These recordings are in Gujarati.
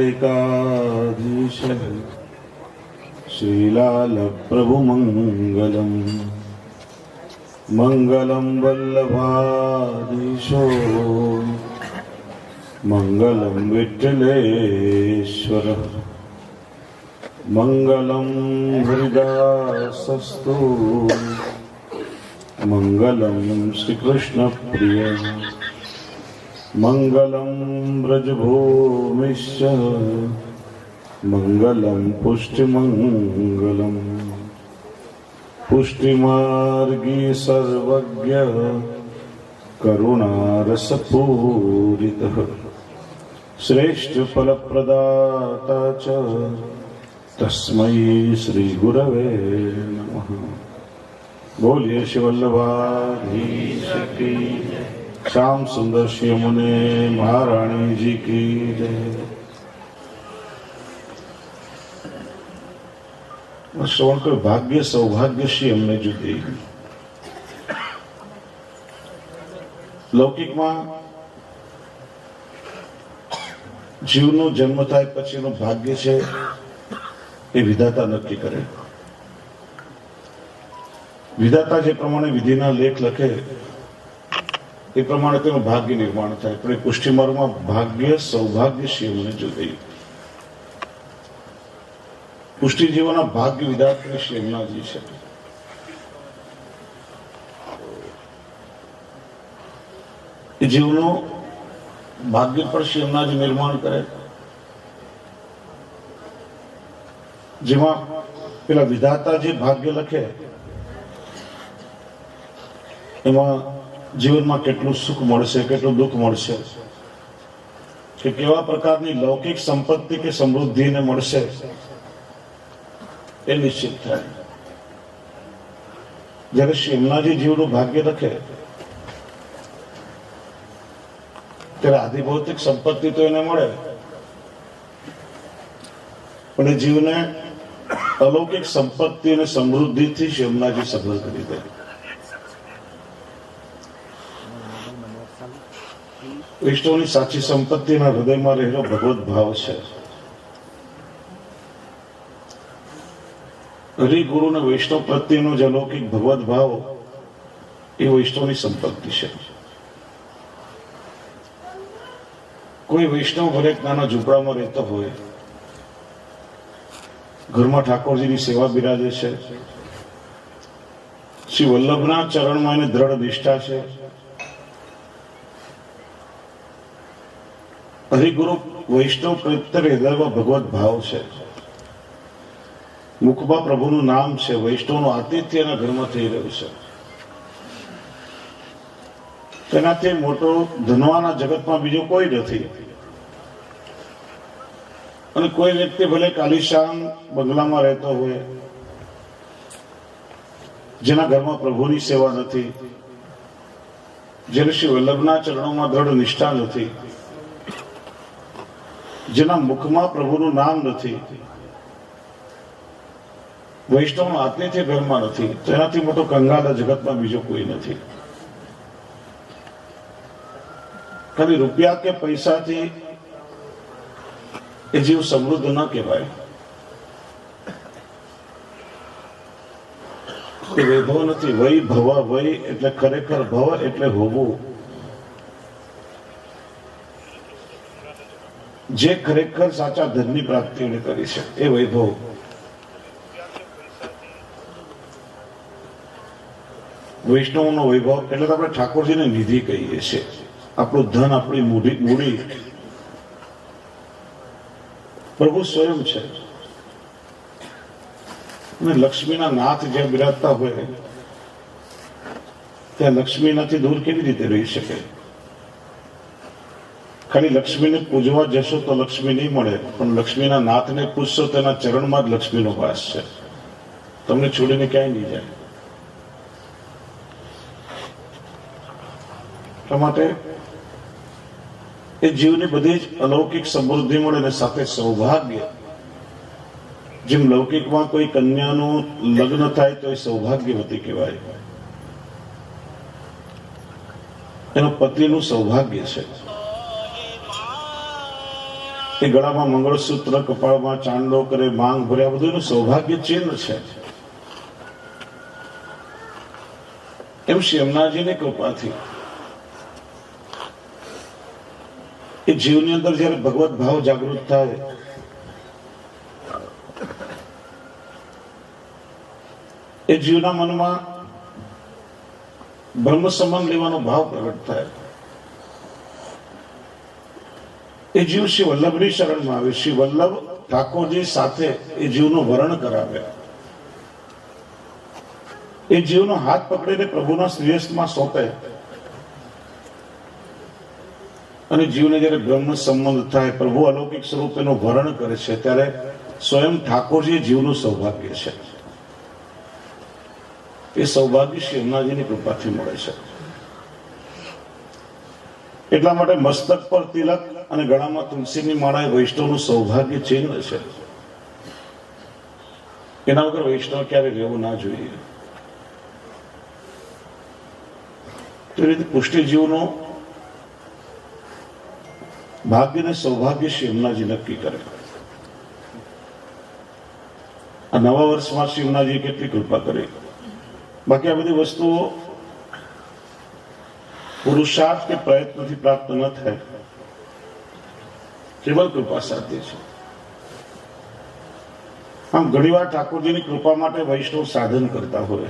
एकाधीश श्रीलालप्रभुमङ्गलम् मङ्गलं वल्लभाधीशो मङ्गलं विठ्ठलेश्वरः मङ्गलं हरिदासस्तु मङ्गलं श्रीकृष्णप्रिय मङ्गलं व्रजभूमिश्च मङ्गलं पुष्टिमङ्गलम् पुष्टिमार्गी सर्वज्ञ करुणारसपूरितः श्रेष्ठफलप्रदाता च तस्मै श्रीगुरवे नमः बोलिए शिवल्लभाधीश की श्याम सुंदर श्री मुने महारानी जी की जय શ્રવણ કર ભાગ્ય સૌભાગ્યશ્રી અમને જુદી લૌકિકમાં જીવનો જન્મ થાય પછીનું ભાગ્ય છે એ વિધાતા નક્કી કરે વિધાતા જે પ્રમાણે વિધિના લેખ લખે એ પ્રમાણે તેનું ભાગ્ય નિર્માણ થાય. પણ એ પુષ્ટિમાર્ગમાં ભાગ્ય, સૌભાગ્ય શિવને જુદી પુષ્ટિ જીવોના ભાગ્ય વિધાત્રી શ્રી યમુનાજી છે. જીવનું ભાગ્ય પણ શ્રી યમુનાજી નિર્માણ કરે. જેમાં પેલા વિધાતા જે ભાગ્ય લખે. એમાં જીવનમાં કેટલું સુખ મળશે, કેટલું દુઃખ મળશે? કે કેવા પ્રકારની લૌકિક સંપત્તિ કે સમૃદ્ધિને મળશે એ નિશ્ચિત થાય. જ્યારે શિમલાજી જીવનું ભાગ્ય લખે, ત્યારે આધિભૌતિક સંપત્તિ તો એને મળે. પણ એ જીવને અલૌકિક સંપત્તિ અને સમૃદ્ધિથી શિમલાજી સફળ કરી દે. વિષ્ણુની સાચી સંપત્તિના હૃદયમાં રહેલો ભગવત ભાવ છે. હરિગુરુ અને વૈષ્ણવ પ્રત્યેનો જે અલૌકિક ભગવત ભાવ એ વૈષ્ણવની સંપત્તિ છે. કોઈ વૈષ્ણવ ભલે નાના ઝૂંપડામાં રહેતો હોય, ઘરમાં ઠાકોરજીની સેવા બિરાજે છે, શ્રી વલ્લભના ચરણમાં એને દ્રઢ નિષ્ઠા છે હરિગુરુ વૈષ્ણવ પ્રત્યે હૃદયમાં ભગવત ભાવ છે. મુખમાં પ્રભુનું નામ છે, વૈષ્ણવનું આતિથ્ય ઘરમાં થઈ રહ્યું છે. તેનાથી મોટો ધનવાના જગતમાં બીજો કોઈ નથી. અને કોઈ વ્યક્તિ ભલે કાલિશાન બંગલામાં રહેતો હોય, જેના ઘરમાં પ્રભુની સેવા નથી જેને શ્રી વલ્લભના ચરણોમાં દ્રઢ નિષ્ઠા નથી જેના મુખમાં પ્રભુનું નામ નથી. વૈષ્ણવ આત્મીય ઘરમાં નથી. તેનાથી મોટો કંગાલ જગતમાં બીજો કોઈ નથી. ખાલી રૂપિયા કે પૈસાથી એ જીવ સમૃદ્ધ ન કહેવાય. એ વૈભવ નથી. વય ભવ વય એટલે ખરેખર ભવ એટલે હોવું. જે ખરેખર સાચા ધનની પ્રાપ્તિ એને કરી છે. એ વૈભવ. વૈષ્ણવનો વૈભવ એટલે આપણે ઠાકોરજીને નિધિ કહીએ છીએ. આપણું ધન આપણી મૂડી મૂડી. પ્રભુ સ્વયં છે. અને લક્ષ્મીના નાથ જ્યાં બિરાજતા હોય, ત્યાં લક્ષ્મીનાથી દૂર કેવી રીતે રહી શકે? ખાલી લક્ષ્મીને પૂજવા જશો તો લક્ષ્મી નહીં મળે, પણ લક્ષ્મીના નાથને પૂજશો તેના ચરણમાં જ લક્ષ્મીનો વાસ છે. તમને છોડીને ક્યાંય નહીં જાય. એટલા માટે એ જીવની બધી જ અલૌકિક સમૃદ્ધિ મળે અને સાથે સૌભાગ્ય. જેમ લૌકિકમાં કોઈ કન્યાનું લગ્ન થાય તો એ સૌભાગ્યવતી કહેવાય. એનો પતિનું સૌભાગ્ય છે. એ ગળામાં મંગળસૂત્ર, કપાળમાં ચાંદલો કરે માંગ ભર્યા બધું એનું સૌભાગ્ય ચિહ્ન છે. એમ શ્રી અમનાજીની કૃપાથી. એ જીવની અંદર જ્યારે ભગવત ભાવ જાગૃત થાય, એ જીવના મનમાં બ્રહ્મ સંબંધ લેવાનો ભાવ પ્રગટ થાય. એ જીવ શ્રી વલ્લભની શરણમાં આવે. શ્રી વલ્લભ ઠાકોરજી સાથે એ જીવનું વરણ કરાવે. એ જીવનો હાથ પકડીને પ્રભુના શ્રેષ્ઠમાં સોંપે. અને જીવને જ્યારે બ્રહ્મ સંબંધ થાય, પ્રભુ અલૌકિક સ્વરૂપ એનું વરણ કરે છે, ત્યારે સ્વયં ઠાકોરજી જીવનું સૌભાગ્ય છે. એ સૌભાગ્ય શ્રી અમનાજીની કૃપાથી મળે છે. એટલા માટે મસ્તક પર તિલક અને ગળામાં તુલસીની માળા એ વૈષ્ણવનું સૌભાગ્ય ચિહ્ન છે. એના વગર વૈષ્ણવ ક્યારે રહેવું ના જોઈએ? તો રીતે પુષ્ટિજીવનો ભાગ્ય ને સૌભાગ્ય શ્રી અમનાજી નક્કી કરે. આ નવા વર્ષમાં શ્રી અમનાજી કેટલી કૃપા કરી. બાકી આ બધી વસ્તુઓ પુરુષાર્થ કે પ્રયત્નથી પ્રાપ્ત ન થાય. કેવલ કૃપા સાધ્ય છે. આમ ઘણીવાર ઠાકોરજીની કૃપા માટે વૈષ્ણવ સાધન કરતા હોય.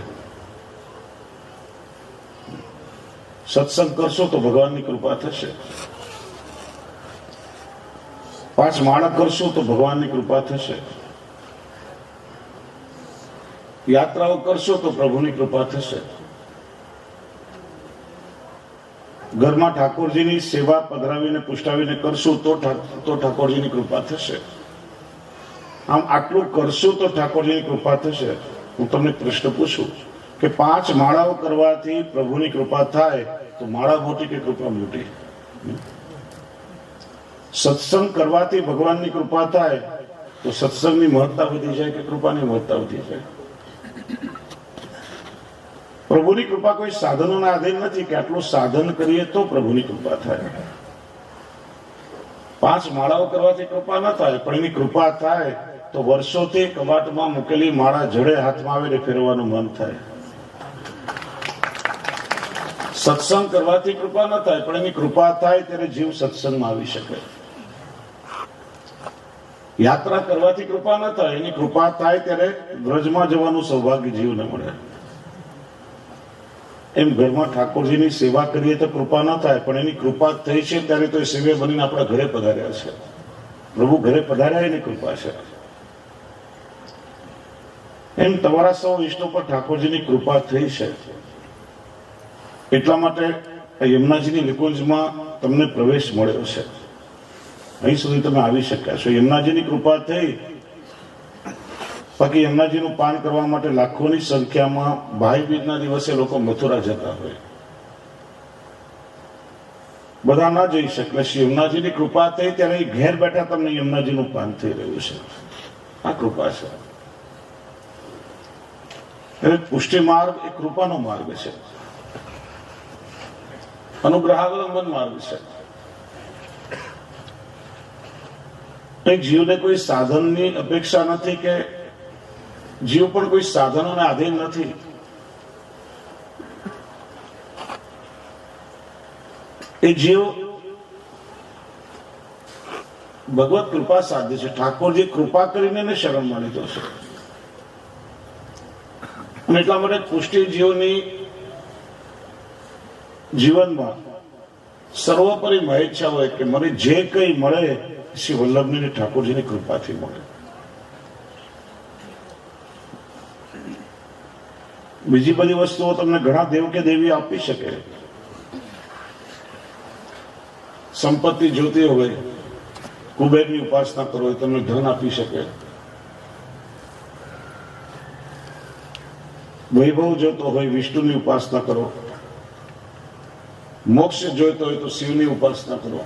સત્સંગ કરશો તો ભગવાનની કૃપા થશે. પાંચ માળા કરશો તો ભગવાનની કૃપા થશે. યાત્રાઓ કરશો તો પ્રભુની કૃપા થશે. ઘરમાં ઠાકોરજીની સેવા પધરાવીને, પુષ્ટાવીને કરશું તો તો ઠાકોરજીની કૃપા થશે. આમ આટલું કરશું તો ઠાકોરજીની કૃપા થશે. હું તમને પ્રશ્ન પૂછું કે પાંચ માળાઓ કરવાથી પ્રભુની કૃપા થાય તો માળા મોટી કે કૃપા મોટી? સત્સંગ કરવાથી ભગવાનની કૃપા થાય તો સત્સંગની મહત્તા વધી જાય કે કૃપાની મહત્તા વધી જાય? પ્રભુની કૃપા કોઈ સાધનોના આધીન નથી કે આટલું સાધન કરીએ તો પ્રભુની કૃપા થાય. પાંચ માળાઓ કરવાથી કૃપા ન થાય, પણ એની કૃપા થાય તો વર્ષોથી કબાટમાં મૂકેલી માળા જડે હાથમાં આવીને ફેરવાનું મન થાય. સત્સંગ કરવાથી કૃપા ન થાય, પણ એની કૃપા થાય ત્યારે જીવ સત્સંગમાં આવી શકે. યાત્રા કરવાથી કૃપા ન થાય, એની કૃપા થાય ત્યારે વ્રજમાં જવાનું સૌભાગ્ય જીવને મળે. એમ ઘરમાં ઠાકોરજીની સેવા કરીએ તો કૃપા ન થાય, પણ એની કૃપા થઈ છે ત્યારે તો એ સેવે બનીને આપણા ઘરે પધાર્યા છે. પ્રભુ ઘરે પધાર્યા એની કૃપા છે. એમ તમારા સૌ વિષ્ણુ પર ઠાકોરજીની કૃપા થઈ છે. એટલા માટે યમુનાજીની નિકુંજમાં તમને પ્રવેશ મળ્યો છે. અહીં સુધી તમે આવી શક્યા છો. યમુનાજીની કૃપા થઈ બાકી યમુનાજીનું પાન કરવા માટે લાખોની સંખ્યામાં ભાઈ બીજના દિવસે લોકો મથુરા જતા હોય. બધા ના જઈ શકે એટલે શ્રી યમુનાજીની કૃપા થઈ ત્યારે ઘેર બેઠા તમને યમુનાજીનું પાન થઈ રહ્યું છે. આ કૃપા છે. એટલે પુષ્ટિ માર્ગ એ કૃપાનો માર્ગ છે. અનુગ્રહાવલંબન માર્ગ છે. એ જીવને કોઈ સાધનની અપેક્ષા નથી કે જીવ પણ કોઈ સાધનોને આધીન નથી. એ જીવ ભગવત કૃપા સાધ્ય છે. ઠાકોરજી કૃપા કરીને એને શરણમાં લીધો છે. અને એટલા માટે પુષ્ટિ જીવની જીવનમાં સર્વોપરી મહેચ્છા હોય કે મને જે કંઈ મળે, શ્રી વલ્લભની ઠાકોરજીની કૃપાથી મળે. બીજી બધી વસ્તુઓ તમને ઘણા દેવ કે દેવી આપી શકે. સંપત્તિ જોતી હોય, કુબેરની ઉપાસના કરો તમને ધન આપી શકે. વૈભવ જોતો હોય, વિષ્ણુની ઉપાસના કરો. મોક્ષ જોઈતો હોય તો શિવની ઉપાસના કરો.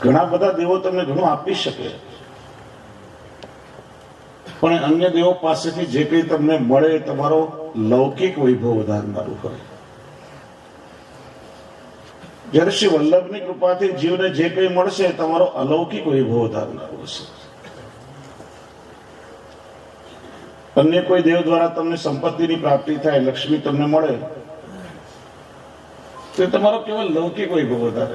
ઘણા બધા દેવો તમને ઘણું આપી શકે. પણ અન્ય દેવો પાસેથી જે કંઈ તમને મળે તમારો લૌકિક વૈભવ વધારનારું હોય. જ્યારે શ્રી વલ્લભની કૃપાથી જીવને જે કંઈ મળશે તમારો અલૌકિક વૈભવ વધારનારું હશે. અન્ય કોઈ દેવ દ્વારા તમને સંપત્તિની પ્રાપ્તિ થાય, લક્ષ્મી તમને મળે, તો તમારો કેવલ લૌકિક વૈભવ વધારે.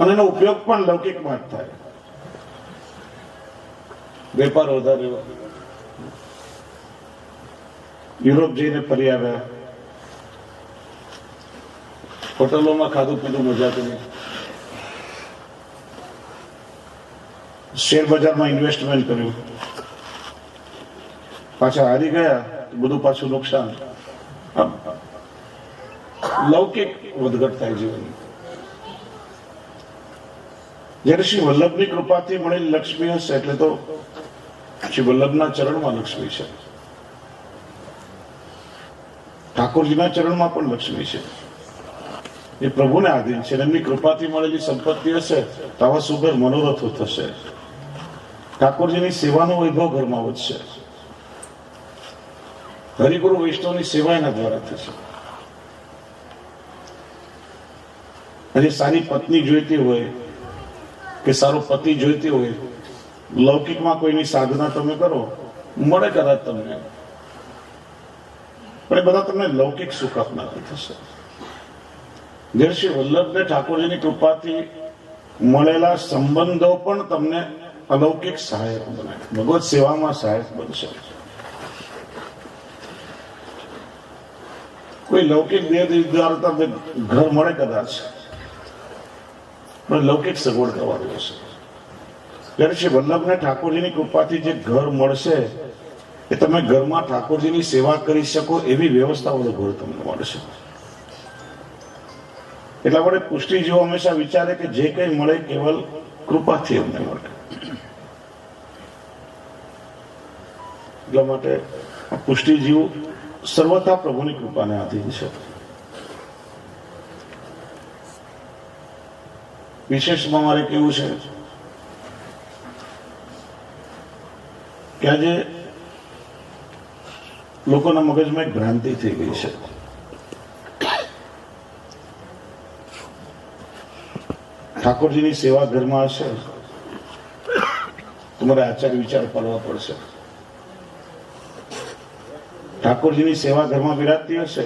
અને એનો ઉપયોગ પણ લૌકિકમાં જ થાય. વેપાર વધારે યુરોપ જઈને ફરી આવ્યા. હોટલોમાં ખાધું પીધું મજા કરી શેર બજારમાં ઇન્વેસ્ટમેન્ટ કર્યું. પાછા હારી ગયા બધું પાછું નુકસાન. લૌકિક વધઘટ થાય જીવન જયારે શ્રી વલ્લભની કૃપાથી મળેલી લક્ષ્મી હશે એટલે તો શ્રી વલ્લભના ચરણમાં લક્ષ્મી છે. ઠાકોરજીના ચરણમાં પણ લક્ષ્મી છે. એ પ્રભુને આધીન છે એમની કૃપાથી મળેલી સંપત્તિ હશે તો આવા મનોરથો થશે. ઠાકોરજીની સેવાનો વૈભવ ઘરમાં વધશે. હરિગુરુ વૈષ્ણવની સેવા એના દ્વારા થશે. અને સારી પત્ની જોઈતી હોય કે સારો પતિ જોઈતી હોય લૌકિકમાં કોઈની સાધના તમે કરો, મળે કદાચ તમને. પણ એ બધા તમને લૌકિક સુખ આપનારા થશે. શ્રી વલ્લભને ઠાકોરજીની કૃપાથી મળેલા સંબંધો પણ તમને અલૌકિક સહાયક બનાવે. ભગવત સેવામાં સહાયક બનશે. કોઈ લૌકિક દેહ તમને ઘર મળે કદાચ, પણ લૌકિક સગવડ કરવાનું હશે. જ્યારે શ્રી વલ્લભને ઠાકોરજીની કૃપાથી જે ઘર મળશે, એ તમે ઘરમાં ઠાકોરજીની સેવા કરી શકો એવી વ્યવસ્થાવાળું ઘર તમને મળશે. એટલા માટે પુષ્ટિજીવો હંમેશા વિચારે કે જે કંઈ મળે કેવલ કૃપાથી અમને મળે. એટલા માટે પુષ્ટિજીવ સર્વથા પ્રભુની કૃપાને આધીન છે. વિશેષમાં મારે કેવું છે? કે આજે લોકોના મગજમાં એક ભ્રાંતિ થઈ ગઈ છે. ઠાકોરજીની સેવા ઘરમાં હશે. તમારે આચાર વિચાર કરવા પડશે. ઠાકોરજીની સેવા ઘરમાં વિરાજતી હશે.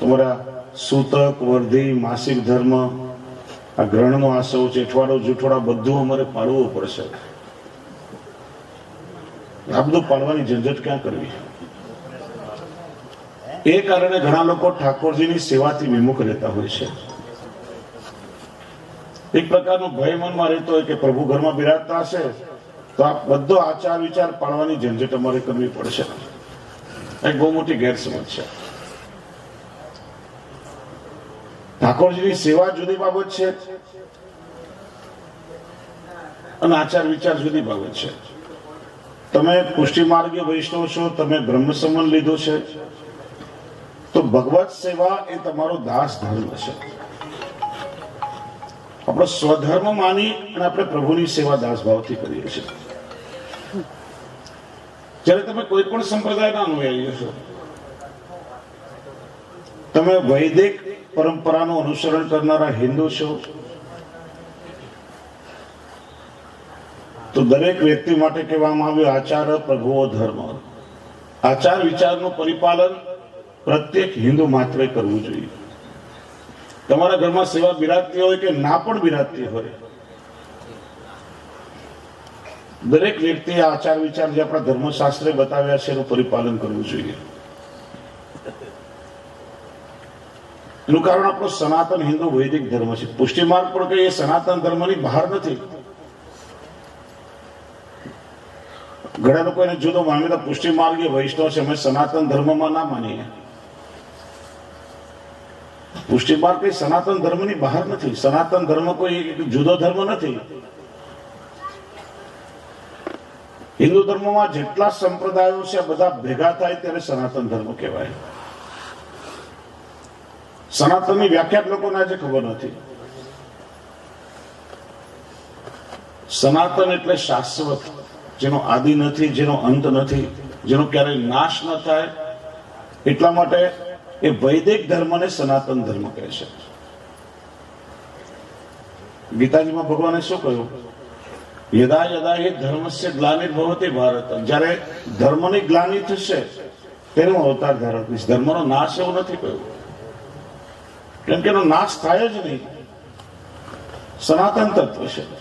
તમારા સૂતક, વર્ધી, માસિક ધર્મ, આ ગ્રહણનો આસવ જેઠવાડો, જૂઠવાડા બધું અમારે પાડવું પડશે. આ બધું પાડવાની ઝંઝટ ક્યાં કરવી? એ કારણે ઘણા લોકો ઠાકોરજીની સેવાથી વિમુખ રહેતા હોય છે. એક પ્રકારનો ભય મનમાં રહેતો હોય કે પ્રભુ ઘરમાં બિરાજતા હશે, તો આ બધો આચાર વિચાર પાડવાની ઝંઝટ અમારે કરવી પડશે. એ બહુ મોટી ગેરસમજ છે. ઠાકોરજીની સેવા જુદી બાબત છે અને આચાર વિચાર જુદી બાબત છે. તમે પુષ્ટિ માર્ગે વૈષ્ણવ છો, તમે બ્રહ્મ સંબંધ લીધો છે, તો ભગવત સેવા એ તમારો દાસ ધર્મ છે. આપણો સ્વધર્મ માની અને આપણે પ્રભુની સેવા દાસ ભાવથી કરીએ છીએ. જ્યારે તમે કોઈ પણ સંપ્રદાયના અનુયાયી છો તમે વૈદિક પરંપરાનું અનુસરણ કરનારા હિન્દુ છો તો દરેક વ્યક્તિ માટે કહેવામાં આવ્યું આચાર, પ્રભુઓ, ધર્મ. આચાર, વિચારનું પરિપાલન પ્રત્યેક હિન્દુ માત્રે કરવું જોઈએ. તમારા ઘરમાં સેવા બિરાજતી હોય કે ના પણ બિરાજતી હોય? દરેક વ્યક્તિ આચાર, વિચાર જે આપણા ધર્મશાસ્ત્રે બતાવ્યા છે એનું પરિપાલન કરવું જોઈએ. એનું કારણ આપણો સનાતન હિન્દુ વૈદિક ધર્મ છે. પુષ્ટિ માર્ગ પણ કહીએ સનાતન ધર્મની બહાર નથી. ઘણા લોકો એને જુદો માનીને પુષ્ટિ માર્ગ વૈષ્ણવ છે. અમે સનાતન ધર્મમાં ના માનીએ. પુષ્ટિ માર્ગ કઈ સનાતન ધર્મની બહાર નથી. સનાતન ધર્મ કોઈ જુદો ધર્મ નથી. હિન્દુ ધર્મમાં જેટલા સંપ્રદાયો છે બધા ભેગા થાય ત્યારે સનાતન ધર્મ કહેવાય. સનાતનની વ્યાખ્યા લોકોને આજે ખબર નથી. સનાતન એટલે શાશ્વત. જેનો આદિ નથી, જેનો અંત નથી, જેનો ક્યારેય નાશ ન થાય. એટલા માટે એ વૈદિક ધર્મને સનાતન ધર્મ કહે છે. ગીતાજીમાં ભગવાને શું કહ્યું? યદા યદા એ ધર્મસ્ય ગ્લાનિર ભવતી ભારત. જ્યારે ધર્મની ગ્લાની થશે તેનો અવતાર ધારણ ધર્મનો નાશ એવું નથી કહ્યું. કેમ કે એનો નાશ થાય જ નહીં. સનાતન તત્વ છે.